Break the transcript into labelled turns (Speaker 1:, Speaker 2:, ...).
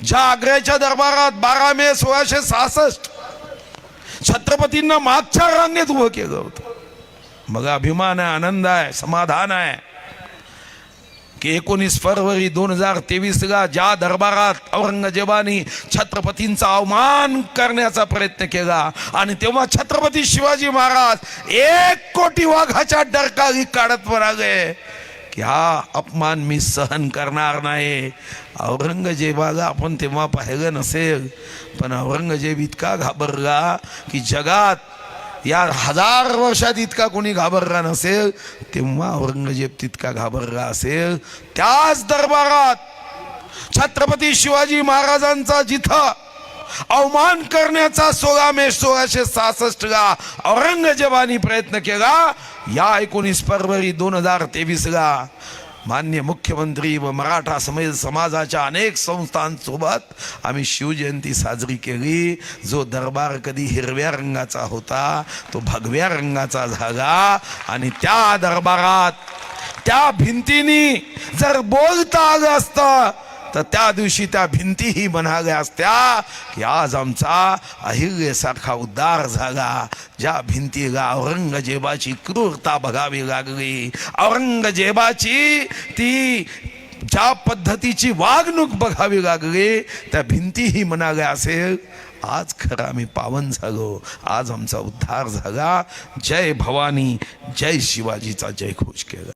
Speaker 1: ज्या आग्र्याच्या दरबारात बारा मे सोळाशे सहासष्ट छत्रपतींना मागच्या रांगेत उभं केलं होतं. मग अभिमान आहे आनंद आहे समाधान आहे की एकोणीस फरवरी दोन हजार तेवीसला ज्या दरबारात औरंगजेबानी छत्रपतींचा अवमान करण्याचा प्रयत्न केला आणि तेव्हा छत्रपती शिवाजी महाराज एक कोटी वाघाच्या डरकाळी काढत म्हणाले की हा अपमान मी सहन करणार नाही. औरंगजेबाला आपण तेव्हा पाहिलं नसेल पण औरंगजेब इतका घाबरला की जगात या हजार वर्षात इतका कोणी घाबरला नसेल तेव्हा औरंगजेब तितका घाबरला असेल. त्याच दरबारात छत्रपती शिवाजी महाराजांचा जिथं अवमान करण्याचा सोळा मे सोळाशे सहासष्ट ला औरंगजेबाने प्रयत्न केला. या एकोणीस फरवरी दोन हजार तेवीस ला मान्य मुख्यमंत्री व मराठा समाज समाजाच्या अनेक संस्थांसोबत आम्ही शिवजयंती साजरी केली. जो दरबार कधी हिरव्या रंगाचा होता तो भगव्या रंगाचा झाला. आणि त्या दरबारात त्या भिंतीनी जर बोलता आलं असतं तर त्या दिवशी त्या भिंतीही म्हणाल्या असत्या की आज आमचा अहिर्यसारखा उद्धार झाला. ज्या भिंतीला औरंगजेबाची क्रूरता बघावी लागली. औरंगजेबाची ती ज्या पद्धतीची वागणूक बघावी लागली त्या भिंतीही म्हणाल्या असेल आज खरं आम्ही पावन झालो. आज आमचा उद्धार झाला. जय भवानी. जय शिवाजीचा जय घोष केला.